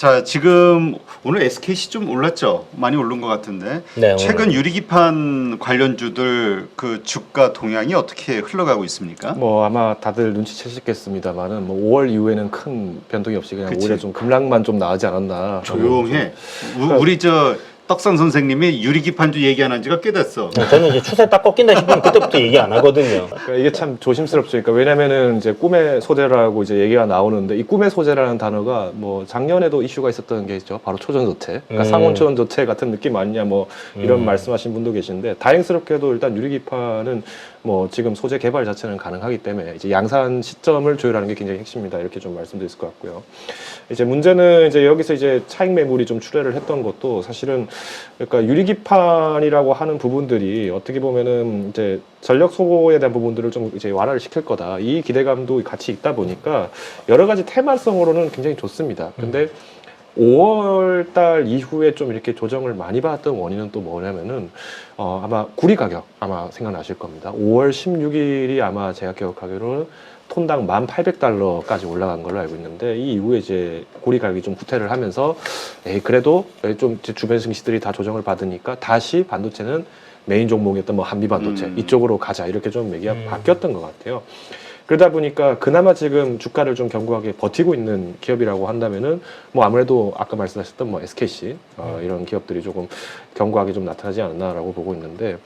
자 지금 오늘 SKC 좀 올랐죠? 많이 오른 것 같은데 네, 최근 유리기판 관련주들 그 주가 동향이 어떻게 흘러가고 있습니까? 뭐 아마 다들 눈치채셨겠습니다만은 뭐 5월 이후에는 큰 변동이 없이 그냥 그치. 오히려 좀 급락만 좀 나오지 않았나. 조용해. 우, 우리 저 떡상 선생님이 유리기판주 얘기 안 한 지가 꽤 됐어. 네, 저는 이제 추세 딱 꺾인다 싶으면 그때부터 얘기 안 하거든요. 그러니까 이게 참 조심스럽죠. 그러니까 왜냐면은 이제 꿈의 소재라고 이제 얘기가 나오는데 이 꿈의 소재라는 단어가 뭐 작년에도 이슈가 있었던 게 있죠. 바로 초전조체. 그러니까 음. 상온초전조체 같은 느낌 아니냐 뭐 이런 음. 말씀하신 분도 계신데 다행스럽게도 일단 유리기판은 뭐 지금 소재 개발 자체는 가능하기 때문에 이제 양산 시점을 조율하는 게 굉장히 핵심이다 이렇게 좀 말씀드릴 것 같고요. 이제 문제는 이제 여기서 이제 차익 매물이 좀 출회를 했던 것도 사실은 그러니까 유리기판이라고 하는 부분들이 어떻게 보면은 이제 전력 소모에 대한 부분들을 좀 이제 완화를 시킬 거다 이 기대감도 같이 있다 보니까 여러 가지 테마성으로는 굉장히 좋습니다. 근데 5월 달 이후에 좀 이렇게 조정을 많이 받았던 원인은 또 뭐냐면은 어 아마 구리 가격 아마 생각나실 겁니다. 5월 16일이 아마 제가 기억하기로는 톤당 1,800달러까지 올라간 걸로 알고 있는데 이 이후에 이제 고리 가격이 좀 후퇴를 하면서 에이 그래도 좀 주변 증시들이 다 조정을 받으니까 다시 반도체는 메인 종목이었던 뭐 한미 반도체 음. 이쪽으로 가자 이렇게 좀 얘기가 음. 바뀌었던 것 같아요. 그러다 보니까 그나마 지금 주가를 좀 견고하게 버티고 있는 기업이라고 한다면은 뭐 아무래도 아까 말씀하셨던 뭐 SKC 어, 이런 기업들이 조금 견고하게 좀 나타나지 않나라고 보고 있는데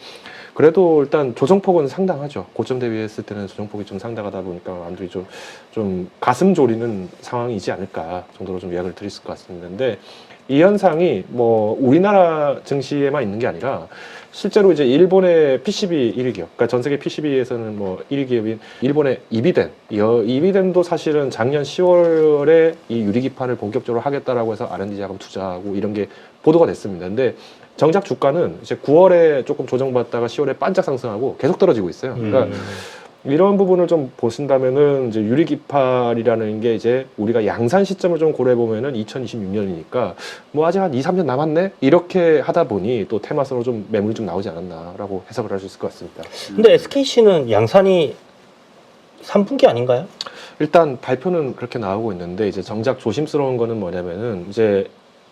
그래도 일단 조정폭은 상당하죠. 고점 대비했을 때는 조정폭이 좀 상당하다 보니까 남들이 좀, 좀 가슴 졸이는 상황이지 않을까 정도로 좀 요약을 드릴 것 같습니다. 근데 이 현상이 뭐 우리나라 증시에만 있는 게 아니라 실제로 이제 일본의 PCB 1위 기업, 그러니까 전 세계 PCB에서는 뭐 1위 기업인 일본의 이비덴, 이 어, 이비덴도 사실은 작년 10월에 이 유리기판을 본격적으로 하겠다라고 해서 R&D 자금 투자하고 이런 게 보도가 됐습니다. 근데 정작 주가는 이제 9월에 조금 조정받다가 10월에 반짝 상승하고 계속 떨어지고 있어요. 그러니까 음. 이런 부분을 좀 보신다면은 이제 유리기판이라는 게 이제 우리가 양산 시점을 좀 고려해 보면은 2026년이니까 뭐 아직 한 2, 3년 남았네 이렇게 하다 보니 또 테마성으로 좀 매물이 좀 나오지 않았나라고 해석을 할 수 있을 것 같습니다. 근데 SKC는 양산이 3분기 아닌가요? 일단 발표는 그렇게 나오고 있는데 이제 정작 조심스러운 거는 뭐냐면은 이제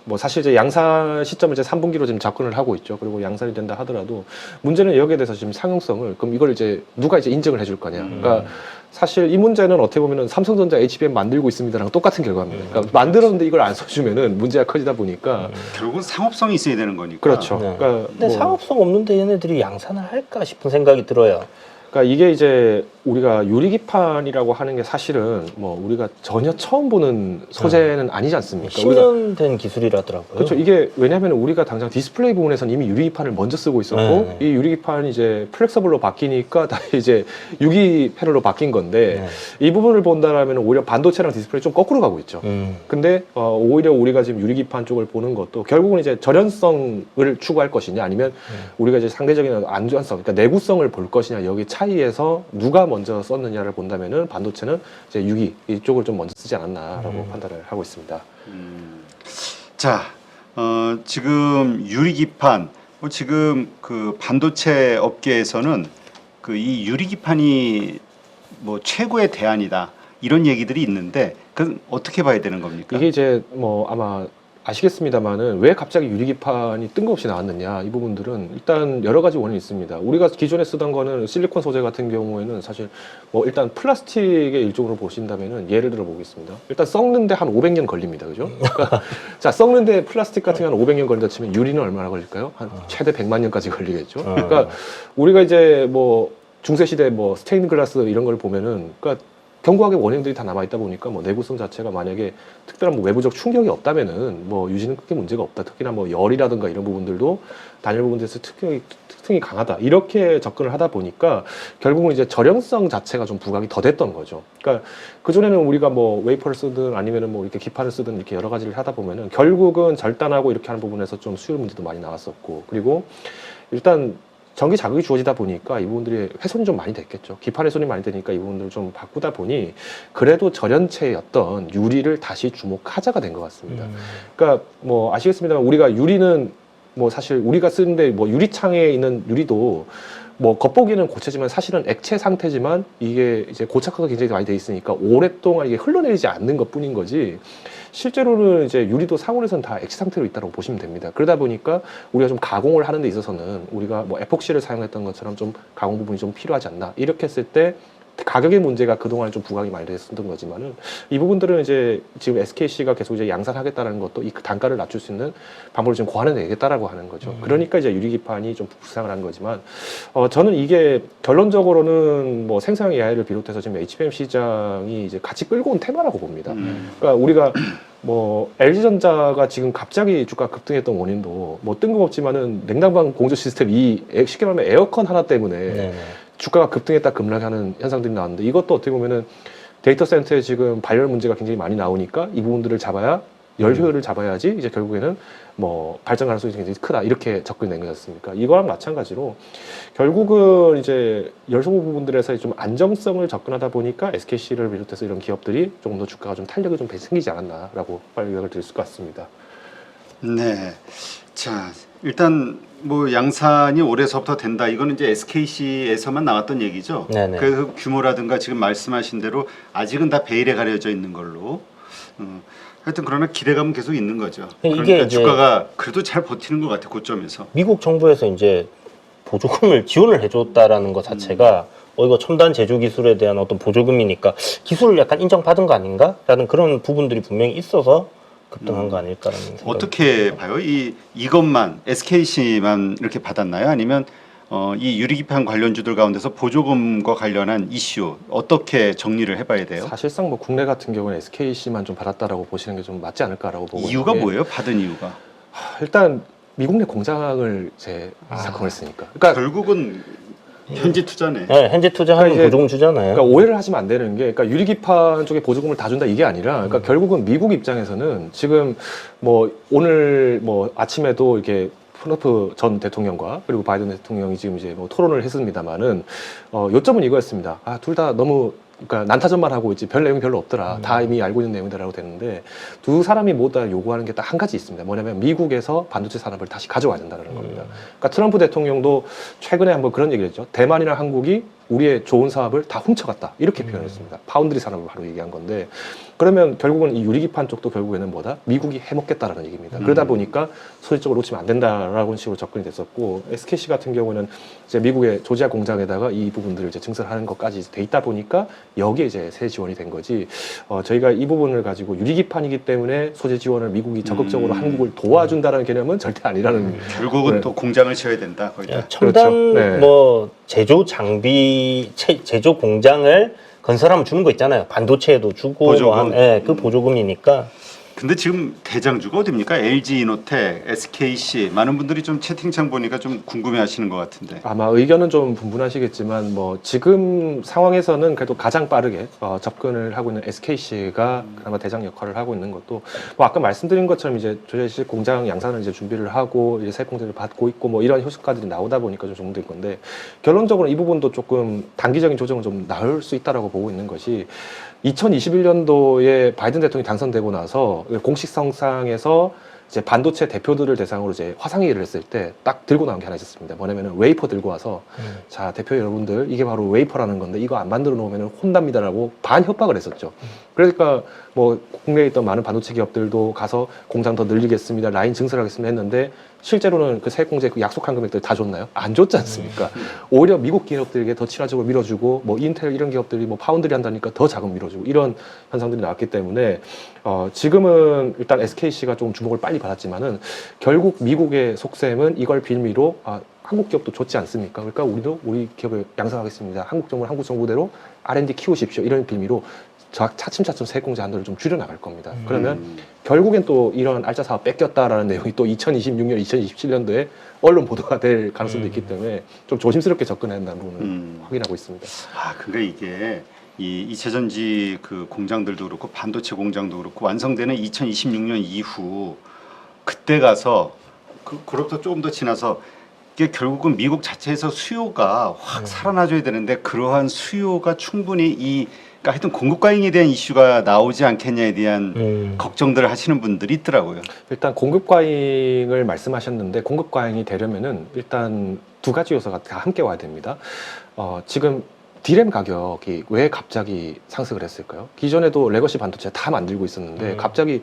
뭐 사실 이제 양산 시점을 이제 3분기로 지금 접근을 하고 있죠. 그리고 양산이 된다 하더라도 문제는 여기에 대해서 지금 상용성을 그럼 이걸 이제 누가 이제 인정을 해줄 거냐. 그러니까 사실 이 문제는 어떻게 보면은 삼성전자 HBM 만들고 있습니다랑 똑같은 결과입니다. 그러니까 만들었는데 이걸 안 써주면은 문제가 커지다 보니까 결국은 상업성이 있어야 되는 거니까. 그렇죠. 네. 그러니까, 근데 뭐- 상업성 없는데 얘네들이 양산을 할까 싶은 생각이 들어요. 그러니까 이게 이제 우리가 유리기판이라고 하는 게 사실은 뭐 우리가 전혀 처음 보는 소재는 아니지 않습니까? 우리가 10년 된 기술이라더라고요. 그렇죠. 이게 왜냐하면 우리가 당장 디스플레이 부분에서는 이미 유리기판을 먼저 쓰고 있었고 네. 이 유리기판이 이제 플렉서블로 바뀌니까 다 이제 유기 패널로 바뀐 건데 네. 이 부분을 본다라면 오히려 반도체랑 디스플레이 좀 거꾸로 가고 있죠. 음. 근데 어, 오히려 우리가 지금 유리기판 쪽을 보는 것도 결국은 이제 절연성을 추구할 것이냐 아니면 음. 우리가 이제 상대적인 안전성, 그러니까 내구성을 볼 것이냐 여기 차 이에서 누가 먼저 썼느냐를 본다면은 반도체는 이제 유기 이쪽을 좀 먼저 쓰지 않았나라고 음. 판단을 하고 있습니다. 음. 자, 어, 지금 유리기판, 뭐 지금 그 반도체 업계에서는 그 이 유리기판이 뭐 최고의 대안이다 이런 얘기들이 있는데 그건 어떻게 봐야 되는 겁니까? 이게 이제 뭐 아마 아시겠습니다만은 왜 갑자기 유리기판이 뜬금없이 나왔느냐 이 부분들은 일단 여러 가지 원인이 있습니다. 우리가 기존에 쓰던 거는 실리콘 소재 같은 경우에는 사실 뭐 일단 플라스틱의 일종으로 보신다면은 예를 들어 보겠습니다. 일단 썩는데 한 500년 걸립니다, 그죠? 그러니까 자 썩는데 플라스틱 같은 경우는 500년 걸린다 치면 유리는 얼마나 걸릴까요? 한 최대 100만 년까지 걸리겠죠. 어. 그러니까 우리가 이제 뭐 중세 시대 뭐 스테인 글라스 이런 걸 보면은 그러니까 견고하게 원형들이 다 남아 있다 보니까 뭐 내구성 자체가 만약에 특별한 뭐 외부적 충격이 없다면은 뭐 유지는 크게 문제가 없다. 특히나 뭐 열이라든가 이런 부분들도 단열 부분에서 특징이 특징이 강하다. 이렇게 접근을 하다 보니까 결국은 이제 절연성 자체가 좀 부각이 더 됐던 거죠. 그러니까 그 전에는 우리가 뭐 웨이퍼를 쓰든 아니면은 뭐 이렇게 기판을 쓰든 이렇게 여러 가지를 하다 보면은 결국은 절단하고 이렇게 하는 부분에서 좀 수율 문제도 많이 나왔었고 그리고 일단 전기 자극이 주어지다 보니까 이 부분들이 훼손이 좀 많이 됐겠죠. 기판 훼손이 많이 되니까 이 부분들을 좀 바꾸다 보니 그래도 절연체였던 유리를 다시 주목하자가 된 것 같습니다. 음. 그러니까 뭐 아시겠습니다만 우리가 유리는 뭐 사실 우리가 쓰는데 뭐 유리창에 있는 유리도 뭐 겉보기는 고체지만 사실은 액체 상태지만 이게 이제 고착화가 굉장히 많이 돼 있으니까 오랫동안 이게 흘러내리지 않는 것 뿐인 거지 실제로는 이제 유리도 상온에서는 다 액체 상태로 있다고 보시면 됩니다. 그러다 보니까 우리가 좀 가공을 하는 데 있어서는 우리가 뭐 에폭시를 사용했던 것처럼 좀 가공 부분이 좀 필요하지 않나 이렇게 했을 때 가격의 문제가 그동안 좀 부각이 많이 됐었던 거지만은 이 부분들은 이제 지금 SKC가 계속 이제 양산하겠다는 것도 이 단가를 낮출 수 있는 방법을 좀 고안해내겠다라고 하는 거죠. 음. 그러니까 이제 유리기판이 좀 부상을 한 거지만 어 저는 이게 결론적으로는 뭐 생산 AI를 비롯해서 지금 HBM 시장이 이제 같이 끌고 온 테마라고 봅니다. 음. 그러니까 우리가 뭐 LG전자가 지금 갑자기 주가 급등했던 원인도 뭐 뜬금없지만은 냉난방 공조 시스템 이 에- 쉽게 말하면 에어컨 하나 때문에 네. 주가가 급등했다 급락하는 현상들이 나왔는데 이것도 어떻게 보면은 데이터 센터에 지금 발열 문제가 굉장히 많이 나오니까 이 부분들을 잡아야 열 효율을 잡아야지 이제 결국에는 뭐 발전 가능성이 굉장히 크다 이렇게 접근이 된 거였습니까? 이거랑 마찬가지로 결국은 이제 열소모 부분들에서 좀 안정성을 접근하다 보니까 SKC를 비롯해서 이런 기업들이 조금 더 주가가 좀 탄력이 좀 생기지 않았나라고 빨리 요약을 드릴 수 같습니다. 네. 자, 일단 뭐 양산이 올해서부터 된다. 이거는 이제 SKC에서만 나왔던 얘기죠. 네네. 그 규모라든가 지금 말씀하신 대로 아직은 다 베일에 가려져 있는 걸로. 음, 하여튼 그러나 기대감은 계속 있는 거죠. 이게 그러니까 이제- 주가가 그래도 잘 버티는 것 같아 고점에서. 미국 정부에서 이제 보조금을 지원을 해줬다라는 것 자체가 어 이거 첨단 제조 기술에 대한 어떤 보조금이니까 기술을 약간 인정받은 거 아닌가라는 그런 부분들이 분명히 있어서 급등한 음. 거 아닐까라는 생각이 어떻게 봐요? 이 이것만 SKC만 이렇게 받았나요? 아니면 어, 이 유리기판 관련주들 가운데서 보조금과 관련한 이슈 어떻게 정리를 해봐야 돼요? 사실상 뭐 국내 같은 경우는 SKC만 좀 받았다라고 보시는 게 좀 맞지 않을까라고 보고 이유가 있는 게 뭐예요? 받은 이유가? 일단 미국 내 공장을 이제 아. 작동했으니까. 그러니까 결국은 현지 투자네. 네, 현재 투자하면 그러니까 이제- 보조금 주잖아요. 그러니까 오해를 하시면 안 되는 게, 그러니까 유리기판 쪽에 보조금을 다 준다 이게 아니라, 그러니까 음. 결국은 미국 입장에서는 지금 뭐 오늘 뭐 아침에도 이렇게 트럼프 전 대통령과 그리고 바이든 대통령이 지금 이제 뭐 토론을 했습니다만은 어, 요점은 이거였습니다. 아, 둘 다 너무 그러니까 난타전만 하고 있지 별 내용이 별로 없더라. 음. 다 이미 알고 있는 내용이다라고 됐는데 두 사람이 모두 다 요구하는 게 딱 한 가지 있습니다. 뭐냐면 미국에서 반도체 산업을 다시 가져와야 된다는 음. 겁니다. 그러니까 트럼프 대통령도 최근에 한번 그런 얘기를 했죠. 대만이나 한국이 우리의 좋은 사업을 다 훔쳐갔다. 이렇게 음. 표현했습니다. 파운드리 산업을 바로 얘기한 건데 그러면 결국은 이 유리기판 쪽도 결국에는 뭐다? 미국이 해먹겠다라는 얘기입니다. 음. 그러다 보니까 소리적으로 놓치면 안 된다라고 식으로 접근이 됐었고 SKC 같은 경우는 이제 미국의 조지아 공장에다가 이 부분들을 이제 증설하는 것까지 돼 있다 보니까 여기에 이제 세 지원이 된 거지. 어, 저희가 이 부분을 가지고 유리기판이기 때문에 소재 지원을 미국이 적극적으로 음. 한국을 도와준다는 개념은 절대 아니라는 음. 결국은 네. 또 공장을 지어야 된다. 거기다. 야, 첨단 그렇죠. 네. 뭐 제조 장비 체- 제조 공장을 건설하면 주는 거 있잖아요. 반도체에도 주고 보조금. 뭐 한, 예, 그 보조금이니까 근데 지금 대장주가 어딥니까? LG 이노텍, SKC 많은 분들이 좀 채팅창 보니까 좀 궁금해하시는 것 같은데. 아마 의견은 좀 분분하시겠지만 뭐 지금 상황에서는 그래도 가장 빠르게 어, 접근을 하고 있는 SKC가 그나마 대장 역할을 하고 있는 것도 뭐 아까 말씀드린 것처럼 이제 조제식 공장 양산을 이제 준비를 하고 이제 새 공장을 받고 있고 뭐 이런 효과들이 나오다 보니까 좀 적용될 건데 결론적으로 이 부분도 조금 단기적인 조정은 좀 나올 수 있다라고 보고 있는 것이 2021년도에 바이든 대통령이 당선되고 나서 공식 성상에서 이제 반도체 대표들을 대상으로 이제 화상회의를 했을 때 딱 들고 나온 게 하나 있었습니다. 뭐냐면은 웨이퍼 들고 와서 음. 자 대표 여러분들 이게 바로 웨이퍼라는 건데 이거 안 만들어 놓으면 혼납니다라고 반 협박을 했었죠. 그러니까 뭐 국내에 있던 많은 반도체 기업들도 가서 공장 더 늘리겠습니다, 라인 증설하겠습니다 했는데 실제로는 그새 공제 그 약속한 금액들 다 줬나요? 안 줬지 않습니까? 오히려 미국 기업들에게 더 친화적으로 밀어주고 뭐 인텔 이런 기업들이 뭐 파운드리 한다니까 더 자금 밀어주고 이런 현상들이 나왔기 때문에 어 지금은 일단 SKC가 좀 주목을 빨리 받았지만은 결국 미국의 속셈은 이걸 빌미로 아 한국 기업도 좋지 않습니까? 그러니까 우리도 우리 기업을 양성하겠습니다. 한국 정부 한국 정부대로 R&D 키우십시오. 이런 빌미로 자- 차츰차츰 새 공제 한도를 좀 줄여 나갈 겁니다. 음. 그러면 음. 결국엔 또 이런 알짜 사업 뺏겼다라는 내용이 또 2026년, 2027년도에 언론 보도가 될 가능성도 음. 있기 때문에 좀 조심스럽게 접근해야 한다는 부분을 음. 확인하고 있습니다. 아, 그러니까 이게 이 이체전지 그 공장들도 그렇고 반도체 공장도 그렇고 완성되는 2026년 이후 그때 가서 그 그로부터 조금 더 지나서 이게 결국은 미국 자체에서 수요가 확 살아나줘야 되는데 그러한 수요가 충분히 이 그러니까 하여튼 공급 과잉에 대한 이슈가 나오지 않겠냐에 대한 음. 걱정들을 하시는 분들이 있더라고요. 일단 공급 과잉을 말씀하셨는데 공급 과잉이 되려면은 일단 두 가지 요소가 다 함께 와야 됩니다. 어, 지금 디램 가격이 왜 갑자기 상승을 했을까요? 기존에도 레거시 반도체 다 만들고 있었는데 음. 갑자기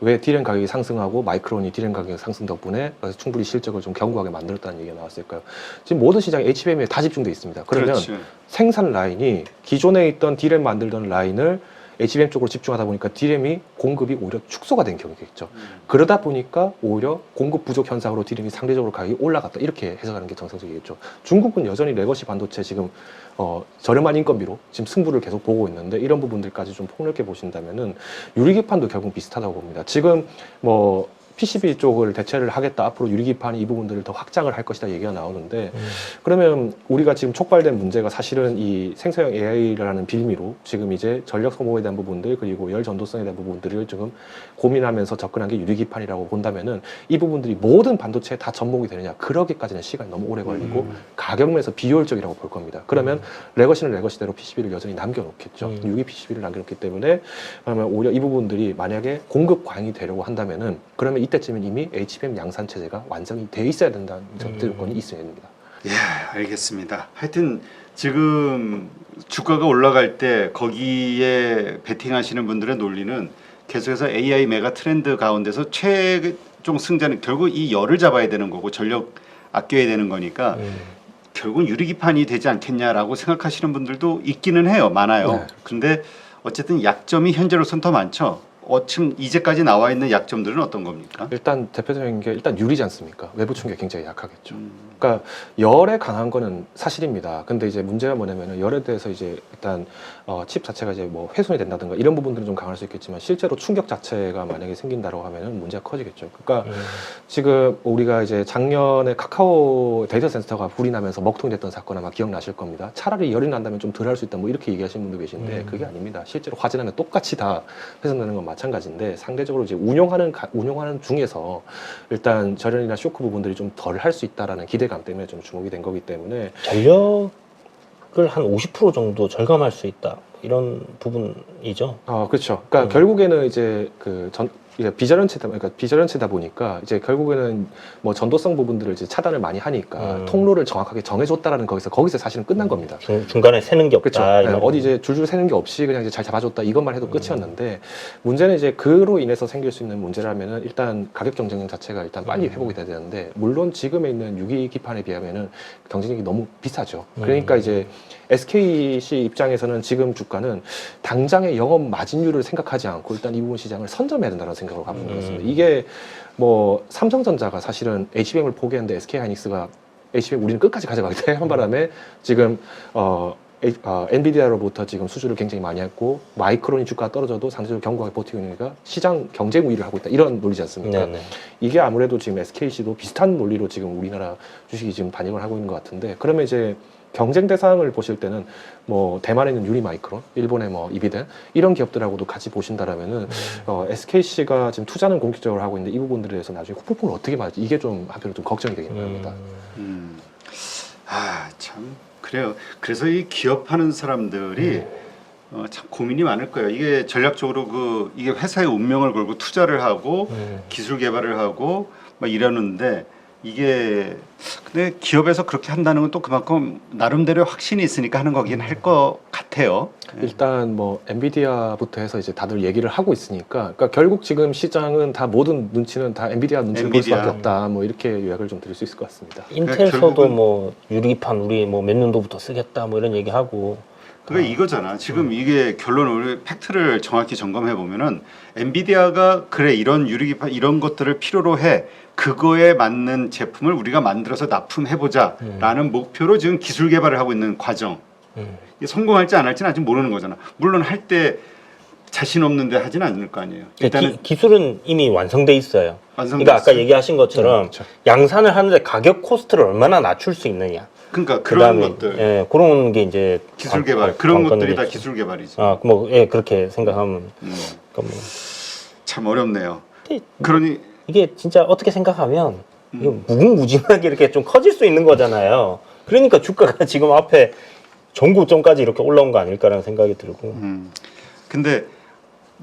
왜 디램 가격이 상승하고 마이크론이 디램 가격 상승 덕분에 충분히 실적을 좀 견고하게 만들었다는 얘기가 나왔을까요? 지금 모든 시장이 HBM에 다 집중돼 있습니다. 그러면 그렇죠. 생산 라인이 기존에 있던 디램 만들던 라인을 HBM 쪽으로 집중하다 보니까 디램이 공급이 오히려 축소가 된 경우겠죠. 그러다 보니까 오히려 공급 부족 현상으로 디램이 상대적으로 가격이 올라갔다 이렇게 해석하는 게 정상적이겠죠. 중국은 여전히 레거시 반도체 지금 어, 저렴한 인건비로 지금 승부를 계속 보고 있는데 이런 부분들까지 좀 폭넓게 보신다면은 유리기판도 결국 비슷하다고 봅니다. 지금 뭐 PCB 쪽을 대체를 하겠다 앞으로 유리기판이 이 부분들을 더 확장을 할 것이다 얘기가 나오는데 음. 그러면 우리가 지금 촉발된 문제가 사실은 이 생성형 AI라는 빌미로 지금 이제 전력 소모에 대한 부분들 그리고 열 전도성에 대한 부분들을 지금 고민하면서 접근한 게 유리기판이라고 본다면은 이 부분들이 모든 반도체에 다 접목이 되느냐 그러기까지는 시간이 너무 오래 걸리고 음. 가격면에서 비효율적이라고 볼 겁니다. 그러면 레거시는 레거시대로 PCB를 여전히 남겨놓겠죠. 음. 유기 PCB를 남겨놓기 때문에 그러면 오히려 이 부분들이 만약에 공급 과잉이 되려고 한다면은 그러면 이 때쯤엔 이미 HBM 양산 체제가 완성이 돼 있어야 된다는 조건이 있어야 됩니다. 예, 알겠습니다. 하여튼 지금 주가가 올라갈 때 거기에 베팅하시는 분들의 논리는 계속해서 AI 메가 트렌드 가운데서 최종 승자는 결국 이 열을 잡아야 되는 거고 전력 아껴야 되는 거니까 음. 결국은 유리기판이 되지 않겠냐라고 생각하시는 분들도 있기는 해요. 많아요. 네. 근데 어쨌든 약점이 현재로선 더 많죠. 어, 지금 이제까지 나와 있는 약점들은 어떤 겁니까? 일단 대표적인 게 일단 유리지 않습니까? 외부 충격이 굉장히 약하겠죠. 음, 그러니까 열에 강한 거는 사실입니다. 근데 이제 문제가 뭐냐면은 열에 대해서 이제 일단 어, 칩 자체가 이제 뭐 훼손이 된다든가 이런 부분들은 좀 강할 수 있겠지만 실제로 충격 자체가 만약에 생긴다라고 하면은 문제가 커지겠죠. 그러니까 음. 지금 우리가 이제 작년에 카카오 데이터 센터가 불이 나면서 먹통이 됐던 사건 아마 기억나실 겁니다. 차라리 열이 난다면 좀 덜 할 수 있다 뭐 이렇게 얘기하시는 분도 계신데 음. 그게 아닙니다. 실제로 화재 나면 똑같이 다 훼손되는 건 마찬가지인데 상대적으로 이제 운용하는 가- 운용하는 중에서 일단 절연이나 쇼크 부분들이 좀 덜 할 수 있다라는 기대감 때문에 좀 주목이 된 거기 때문에 전력 을 한 50% 정도 절감할 수 있다 이런 부분이죠. 아 그렇죠. 그러니까 음. 결국에는 이제 그 전 이게 비전연체다 그러니까 비전연체다 보니까 이제 결국에는 뭐 전도성 부분들을 이제 차단을 많이 하니까 음. 통로를 정확하게 정해줬다라는 거기서 거기서 사실은 끝난 겁니다. 중, 중간에 새는 게 그렇죠. 없다. 네, 이런 어디 이제 줄줄 새는 게 없이 그냥 이제 잘 잡아줬다 이것만 해도 음. 끝이었는데 문제는 이제 그로 인해서 생길 수 있는 문제라면은 일단 가격 경쟁력 자체가 일단 빨리 음. 회복이 돼야 되는데 물론 지금에 있는 유기 기판에 비하면은 경쟁력이 너무 비싸죠. 그러니까 음. 이제 SKC 입장에서는 지금 주가는 당장의 영업 마진율을 생각하지 않고 일단 이 부분 시장을 선점해야 된다는 생각을 갖고 있는 음. 것 같습니다. 이게 뭐 삼성전자가 사실은 HBM을 포기했는데 SK 하이닉스가 HBM 우리는 끝까지 가져가겠다 한 바람에 지금 어, 에- 어, 엔비디아로부터 지금 수주를 굉장히 많이 했고 마이크론이 주가가 떨어져도 상대적으로 견고하게 버티고 있으니까 시장 경쟁 우위를 하고 있다 이런 논리지 않습니까? 네네. 이게 아무래도 지금 SKC도 비슷한 논리로 지금 우리나라 주식이 지금 반영을 하고 있는 것 같은데 그러면 이제 경쟁 대상을 보실 때는 뭐 대만에 있는 유리 마이크론, 일본의 뭐 이비덴 이런 기업들하고도 같이 보신다라면은 어, SKC가 지금 투자는 공격적으로 하고 있는데 이 부분들에 대해서 나중에 후폭풍을 어떻게 맞을지 이게 좀 한편으로 좀 걱정이 되긴 합니다. 음. 음. 아, 참 그래요. 그래서 이 기업하는 사람들이 어, 참 고민이 많을 거예요. 이게 전략적으로 그 이게 회사의 운명을 걸고 투자를 하고 음. 기술 개발을 하고 막 이러는데 이게 근데 기업에서 그렇게 한다는 건 또 그만큼 나름대로 확신이 있으니까 하는 거긴 할 것 같아요. 예. 일단 뭐 엔비디아부터 해서 이제 다들 얘기를 하고 있으니까 그러니까 결국 지금 시장은 다 모든 눈치는 다 엔비디아 눈치를 볼 엔비디아. 수밖에 없다. 뭐 이렇게 요약을 좀 드릴 수 있을 것 같습니다. 인텔서도 결국은- 뭐 유리판 우리 뭐 몇 년도부터 쓰겠다 뭐 이런 얘기 하고 그게 이거잖아. 지금 이게 결론을 팩트를 정확히 점검해 보면은 엔비디아가 그래 이런 유리기판 이런 것들을 필요로 해 그거에 맞는 제품을 우리가 만들어서 납품해 보자라는 목표로 지금 기술 개발을 하고 있는 과정. 음. 이게 성공할지 안 할지는 아직 모르는 거잖아. 물론 할 때 자신 없는데 하지는 않을 거 아니에요. 일단은 기, 기술은 이미 완성돼 있어요. 완성됐어요. 그러니까 아까 얘기하신 것처럼. 양산을 하는데 가격 코스트를 얼마나 낮출 수 있느냐. 그러니까 그런 그다음에 것들 예, 그런 게 이제 기술 관- 개발 관- 그런 것들이 다. 기술 개발이지. 아, 뭐 예, 그렇게 생각하면 음, 그러니까 뭐 참 어렵네요. 근데 그러니 이게 진짜 어떻게 생각하면 이거 무궁무진하게 이렇게 좀 커질 수 있는 거잖아요. 그러니까 주가가 지금 앞에 전고점까지 이렇게 올라온 거 아닐까라는 생각이 들고. 음. 근데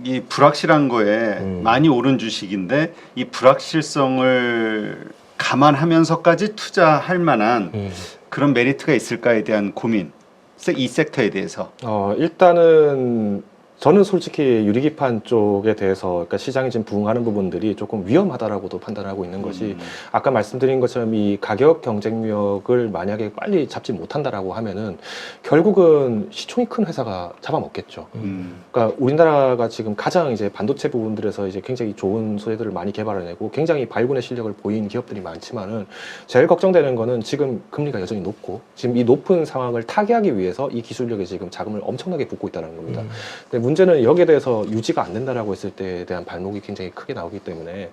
이 불확실한 거에 음. 많이 오른 주식인데 이 불확실성을 감안하면서까지 투자할 만한 음. 그런 메리트가 있을까에 대한 고민. 세- 이 섹터에 대해서. 어, 일단은 저는 솔직히 유리기판 쪽에 대해서 그러니까 시장이 지금 부응하는 부분들이 조금 위험하다라고도 판단하고 있는 것이 음. 아까 말씀드린 것처럼 이 가격 경쟁력을 만약에 빨리 잡지 못한다라고 하면은 결국은 시총이 큰 회사가 잡아먹겠죠. 음. 그러니까 우리나라가 지금 가장 이제 반도체 부분들에서 이제 굉장히 좋은 소재들을 많이 개발해내고 굉장히 발군의 실력을 보인 기업들이 많지만은 제일 걱정되는 거는 지금 금리가 여전히 높고 지금 이 높은 상황을 타개하기 위해서 이 기술력에 지금 자금을 엄청나게 붓고 있다는 겁니다. 음. 문제는 여기에 대해서 유지가 안 된다라고 했을 때에 대한 발목이 굉장히 크게 나오기 때문에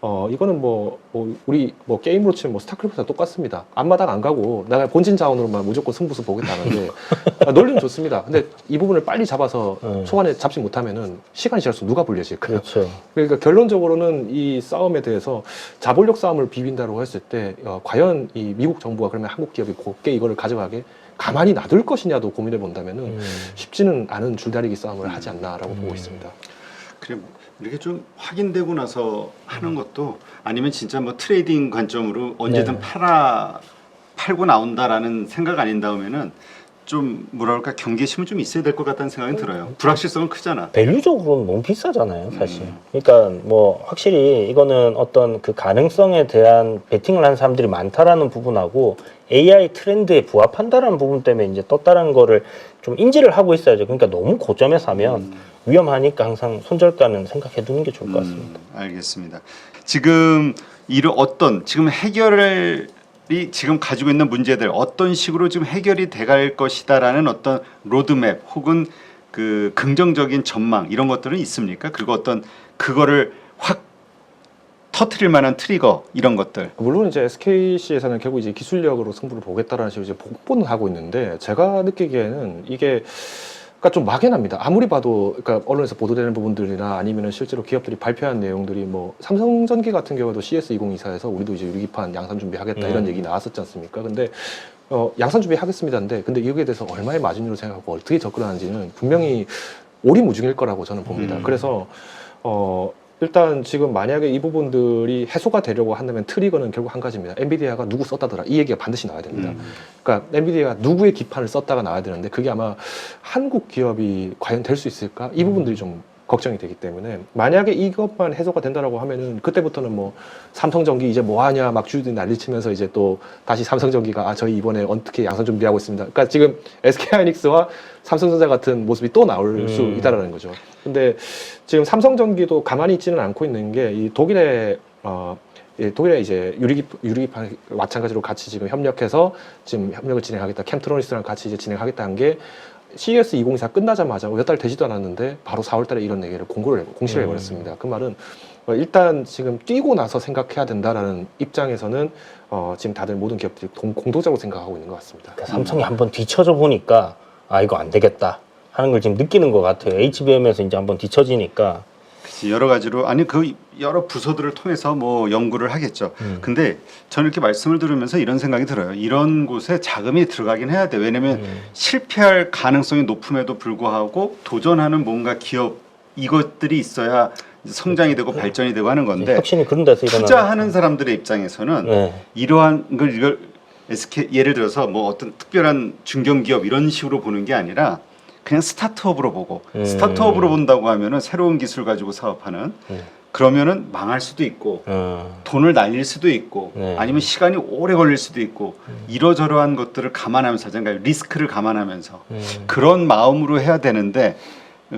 어 이거는 뭐, 뭐 우리 뭐 게임으로 치면 뭐 스타크래프트랑 똑같습니다. 앞마당 안 가고 내가 본진 자원으로만 무조건 승부수 보겠다는데 아, 논리는 좋습니다. 근데 이 부분을 빨리 잡아서 음. 초반에 잡지 못하면은 시간이 지날수록 누가 불리해질까요? 그렇죠. 그러니까 결론적으로는 이 싸움에 대해서 자본력 싸움을 비빈다고 했을 때 어, 과연 이 미국 정부가 그러면 한국 기업이 곱게 이거를 가져가게 가만히 놔둘 것이냐도 고민해 본다면은 음. 쉽지는 않은 줄다리기 싸움을 하지 않나라고 음. 보고 있습니다. 그래 이렇게 좀 확인되고 나서 하는 것도 아니면 진짜 뭐 트레이딩 관점으로 언제든 네. 팔아 팔고 나온다라는 생각 아닌 다음에는 좀 뭐랄까 경계심은 좀 있어야 될 것 같다는 생각이 들어요. 불확실성은 크잖아. 밸류적으로는 너무 비싸잖아요, 사실. 음. 그러니까 뭐 확실히 이거는 어떤 그 가능성에 대한 베팅을 한 사람들이 많다라는 부분하고 AI 트렌드에 부합한다라는 부분 때문에 이제 떴다라는 거를 좀 인지를 하고 있어야죠. 그러니까 너무 고점에 사면 음. 위험하니까 항상 손절가는 생각해 두는 게 좋을 것 같습니다. 음, 알겠습니다. 지금 이런 어떤 지금 해결 이 지금 가지고 있는 문제들 어떤 식으로 지금 해결이 돼갈 것이다라는 어떤 로드맵 혹은 그 긍정적인 전망 이런 것들은 있습니까? 그리고 어떤 그거를 확 터트릴 만한 트리거 이런 것들. 물론 이제 SKC에서는 결국 이제 기술력으로 승부를 보겠다라는 식으로 이제 복본을 하고 있는데 제가 느끼기에는 이게 그러니까 좀 막연합니다. 아무리 봐도 그러니까 언론에서 보도되는 부분들이나 아니면은 실제로 기업들이 발표한 내용들이 뭐 삼성전기 같은 경우도 CS2024에서 우리도 이제 유리기판 양산 준비하겠다 음. 이런 얘기 나왔었지 않습니까? 근데 어, 양산 준비하겠습니다인데 근데 여기에 대해서 얼마의 마진으로 생각하고 어떻게 접근하는지는 분명히 오리무중일 거라고 저는 봅니다. 음. 그래서 어 일단 지금 만약에 이 부분들이 해소가 되려고 한다면 트리거는 결국 한 가지입니다. 엔비디아가 누구 썼다더라 이 얘기가 반드시 나와야 됩니다. 음. 그러니까 엔비디아가 누구의 기판을 썼다가 나와야 되는데 그게 아마 한국 기업이 과연 될 수 있을까 이 부분들이 좀 걱정이 되기 때문에 만약에 이것만 해소가 된다라고 하면은 그때부터는 뭐 삼성전기 이제 뭐 하냐 막 주주들이 난리치면서 이제 또 다시 삼성전기가 아 저희 이번에 어떻게 양산 준비하고 있습니다. 그러니까 지금 SK하이닉스와 삼성전자 같은 모습이 또 나올 수 음. 있다라는 거죠. 근데 지금 삼성전기도 가만히 있지는 않고 있는 게 이 독일의 어 예, 독일의 이제 유리기 유리기판 마찬가지로 같이 지금 협력해서 지금 협력을 진행하겠다. 캠트로니스랑 같이 이제 진행하겠다 한게 CES 2024 끝나자마자 몇 달 되지도 않았는데 바로 4월달에 이런 얘기를 공고를 공시를 음. 해버렸습니다. 그 말은 어, 일단 지금 뛰고 나서 생각해야 된다라는 입장에서는 어, 지금 다들 모든 기업들이 동, 공동적으로 생각하고 있는 것 같습니다. 그러니까 삼성이 한번 뒤쳐져 보니까 아 이거 안 되겠다 하는 걸 지금 느끼는 것 같아요. HBM에서 이제 한번 뒤쳐지니까. 그치, 여러 가지로 아니 그 여러 부서들을 통해서 뭐 연구를 하겠죠. 음. 근데 저는 이렇게 말씀을 들으면서 이런 생각이 들어요. 이런 곳에 자금이 들어가긴 해야 돼. 왜냐면 음. 실패할 가능성이 높음에도 불구하고 도전하는 뭔가 기업 이것들이 있어야 성장이 되고 발전이 되고 하는 건데 혁신이 그런 데서 일어나는 투자하는 사람들의 입장에서는 네. 이러한 걸 이걸 SK 예를 들어서 뭐 어떤 특별한 중견 기업 이런 식으로 보는 게 아니라 그냥 스타트업으로 보고 음. 스타트업으로 본다고 하면은 새로운 기술 가지고 사업하는 음. 그러면은 망할 수도 있고 어. 돈을 날릴 수도 있고 네. 아니면 시간이 오래 걸릴 수도 있고 이러저러한 것들을 감안하면서 그러니까 리스크를 감안하면서 음. 그런 마음으로 해야 되는데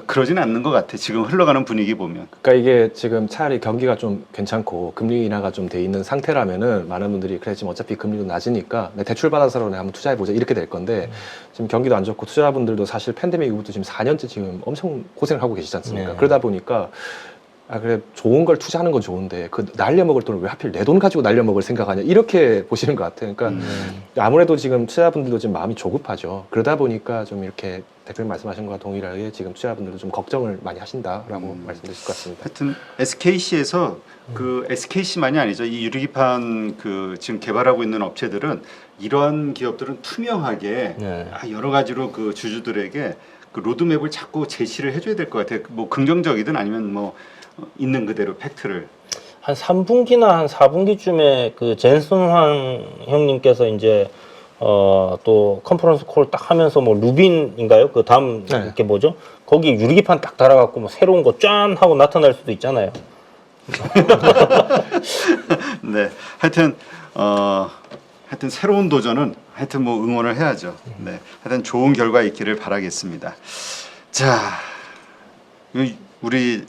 그러진 않는 것 같아 지금 흘러가는 분위기 보면 그러니까 이게 지금 차라리 경기가 좀 괜찮고 금리 인하가 좀 돼 있는 상태라면은 많은 분들이 그래 지금 어차피 금리도 낮으니까 내 대출 받아서라도 내가 한번 투자해 보자 이렇게 될 건데 지금 경기도 안 좋고 투자분들도 사실 팬데믹 이후부터 지금 4년째 지금 엄청 고생을 하고 계시지 않습니까? 네. 그러다 보니까 아 그래 좋은 걸 투자하는 건 좋은데 그 날려먹을 돈을 왜 하필 내 돈 가지고 날려먹을 생각하냐 이렇게 보시는 것 같아요. 그러니까 음. 아무래도 지금 투자분들도 지금 마음이 조급하죠. 그러다 보니까 좀 이렇게 대표님 말씀하신 것과 동일하게 지금 투자분들도 좀 걱정을 많이 하신다라고 음. 말씀드릴 것 같습니다. 하여튼 SKC에서 그 SKC만이 아니죠. 이 유리기판 그 지금 개발하고 있는 업체들은 이러한 기업들은 투명하게 네. 아, 여러 가지로 그 주주들에게 그 로드맵을 자꾸 제시를 해줘야 될 것 같아요. 뭐 긍정적이든 아니면 뭐 어, 있는 그대로 팩트를. 한 3분기나 한 4분기쯤에 그 젠슨 황 형님께서 이제 어 또 컨퍼런스 콜 딱 하면서 뭐 루빈인가요? 그 다음 네. 이게 뭐죠? 거기 유리기판 딱 달아갖고 뭐 새로운 거 짠 하고 나타날 수도 있잖아요. 네. 하여튼 어 하여튼 새로운 도전은 하여튼 뭐 응원을 해야죠. 네. 하여튼 좋은 결과 있기를 바라겠습니다. 자, 이- 우리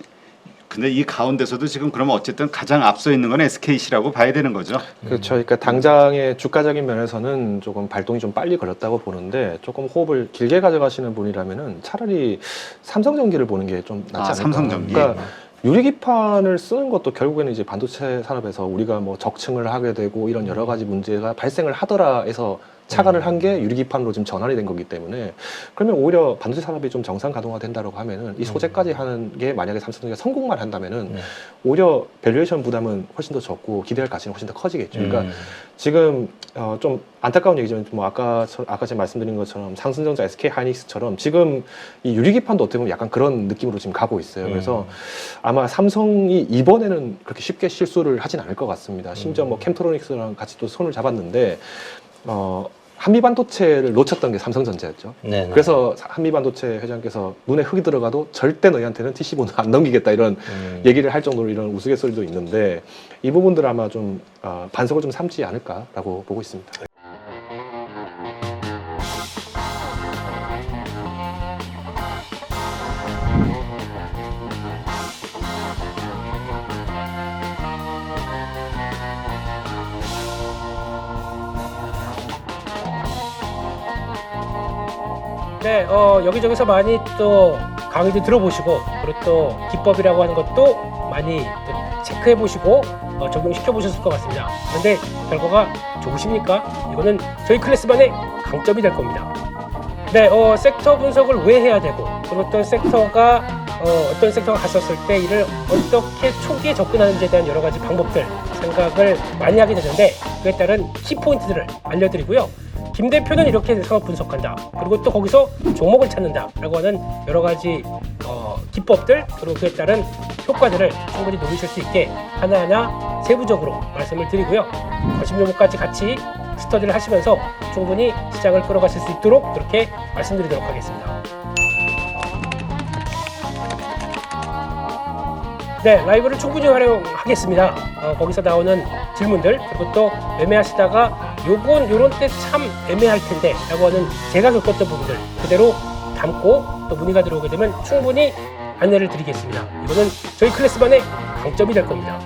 근데 이 가운데서도 지금 그러면 어쨌든 가장 앞서 있는 건 SKC라고 봐야 되는 거죠. 그렇죠. 그러니까 당장의 주가적인 면에서는 조금 발동이 좀 빨리 걸렸다고 보는데 조금 호흡을 길게 가져가시는 분이라면은 차라리 삼성전기를 보는 게 좀 낫지 아, 않을까. 삼성전기. 그러니까 유리기판을 쓰는 것도 결국에는 이제 반도체 산업에서 우리가 뭐 적층을 하게 되고 이런 여러 가지 문제가 발생을 하더라 해서 차가를 한게 유리기판으로 지금 전환이 된 거기 때문에 그러면 오히려 반도체 산업이 좀 정상 가동화 된다고 하면은 이 소재까지 하는 게 만약에 삼성전기가 성공만 한다면은 네. 오히려 밸류에이션 부담은 훨씬 더 적고 기대할 가치는 훨씬 더 커지겠죠. 그러니까 음. 지금 어, 좀 안타까운 얘기지만 뭐 아까 저- 아까 제가 말씀드린 것처럼 상승전자 SK 하이닉스처럼 지금 이 유리기판도 어떻게 보면 약간 그런 느낌으로 지금 가고 있어요. 그래서 아마 삼성이 이번에는 그렇게 쉽게 실수를 하진 않을 것 같습니다. 심지어 뭐 캠트로닉스랑 같이 또 손을 잡았는데 어, 한미 반도체를 놓쳤던 게 삼성전자였죠. 네. 네. 그래서 한미 반도체 회장께서 눈에 흙이 들어가도 절대 너희한테는 TC보는 안 넘기겠다 이런 음. 얘기를 할 정도로 이런 우스갯소리도 있는데 이 부분들 아마 좀 어, 반석을 좀 삼지 않을까라고 보고 있습니다. 네, 어, 여기저기서 많이 또 강의도 들어보시고 그리고 또 기법이라고 하는 것도 많이 또 체크해 보시고 어, 적용시켜 보셨을 것 같습니다. 그런데 결과가 좋으십니까? 이거는 저희 클래스만의 강점이 될 겁니다. 네, 어, 섹터 분석을 왜 해야 되고 그리고 어떤 섹터가 어, 어떤 섹터가 갔었을 때 이를 어떻게 초기에 접근하는지에 대한 여러 가지 방법들 생각을 많이 하게 되는데 그에 따른 키 포인트들을 알려드리고요. 김 대표는 이렇게 상업 분석한다. 그리고 또 거기서 종목을 찾는다 라고 하는 여러 가지 어, 기법들 그리고 그에 따른 효과들을 충분히 노리실 수 있게 하나하나 세부적으로 말씀을 드리고요. 관심 종목까지 같이 스터디를 하시면서 충분히 시장을 끌어가실 수 있도록 그렇게 말씀드리도록 하겠습니다. 네, 라이브를 충분히 활용하겠습니다. 어, 거기서 나오는 질문들 그리고 또 매매하시다가 요건 요런 때 참 애매할 텐데 라고 하는 제가 겪었던 부분들 그대로 담고 또 문의가 들어오게 되면 충분히 안내를 드리겠습니다. 이거는 저희 클래스만의 강점이 될 겁니다.